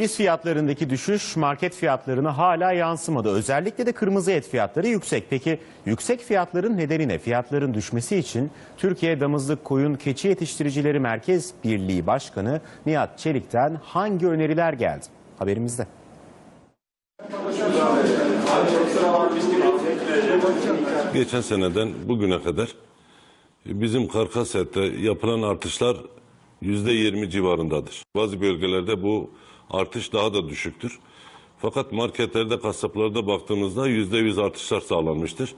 Döviz fiyatlarındaki düşüş market fiyatlarına hala yansımadı. Özellikle de kırmızı et fiyatları yüksek. Peki yüksek fiyatların nedeni ne? Fiyatların düşmesi için Türkiye Damızlık Koyun Keçi Yetiştiricileri Merkez Birliği Başkanı Nihat Çelik'ten hangi öneriler geldi? Haberimizde. Geçen seneden bugüne kadar bizim karkas ette yapılan artışlar yüzde yirmi civarındadır. Bazı bölgelerde bu artış daha da düşüktür. Fakat marketlerde, kasaplarda baktığımızda yüzde yüz artışlar sağlanmıştır.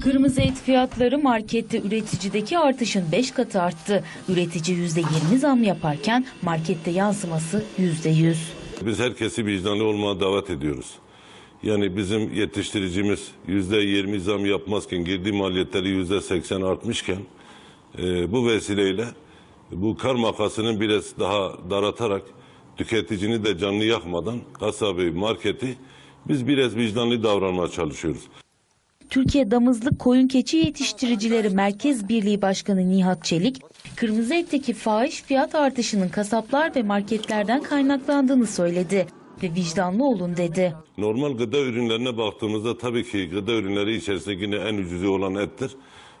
Kırmızı et fiyatları markette üreticideki artışın 5 katı arttı. Üretici %20 zam yaparken markette yansıması %100. Biz herkesi vicdanlı olmaya davet ediyoruz. Yani bizim yetiştiricimiz yüzde yirmi zam yapmazken girdi maliyetleri yüzde seksen artmışken e, bu vesileyle bu kar makasını biraz daha daratarak tüketicini de canlı yakmadan kasabı, marketi biz biraz vicdanlı davranmaya çalışıyoruz. Türkiye Damızlık Koyun Keçi Yetiştiricileri Merkez Birliği Başkanı Nihat Çelik, kırmızı etteki fahiş fiyat artışının kasaplar ve marketlerden kaynaklandığını söyledi ve vicdanlı olun dedi. Normal gıda ürünlerine baktığımızda tabii ki gıda ürünleri içerisinde yine en ucuzu olan ettir.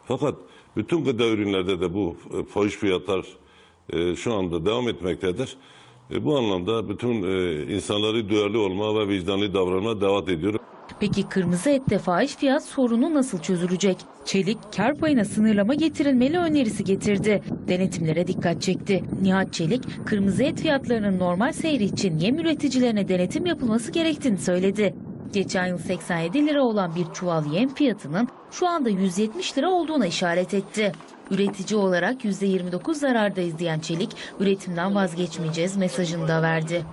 Fakat bütün gıda ürünlerde de bu fahiş fiyatlar e, şu anda devam etmektedir. E, bu anlamda bütün e, insanları duyarlı olma ve vicdanlı davranma davet ediyorum. Peki kırmızı ette fahiş fiyat sorunu nasıl çözülecek? Çelik, kar payına sınırlama getirilmeli önerisi getirdi. Denetimlere dikkat çekti. Nihat Çelik, kırmızı et fiyatlarının normal seyri için yem üreticilerine denetim yapılması gerektiğini söyledi. Geçen yıl 87 lira olan bir çuval yem fiyatının şu anda 170 lira olduğuna işaret etti. Üretici olarak %29 zarardayız diyen Çelik, üretimden vazgeçmeyeceğiz mesajını da verdi.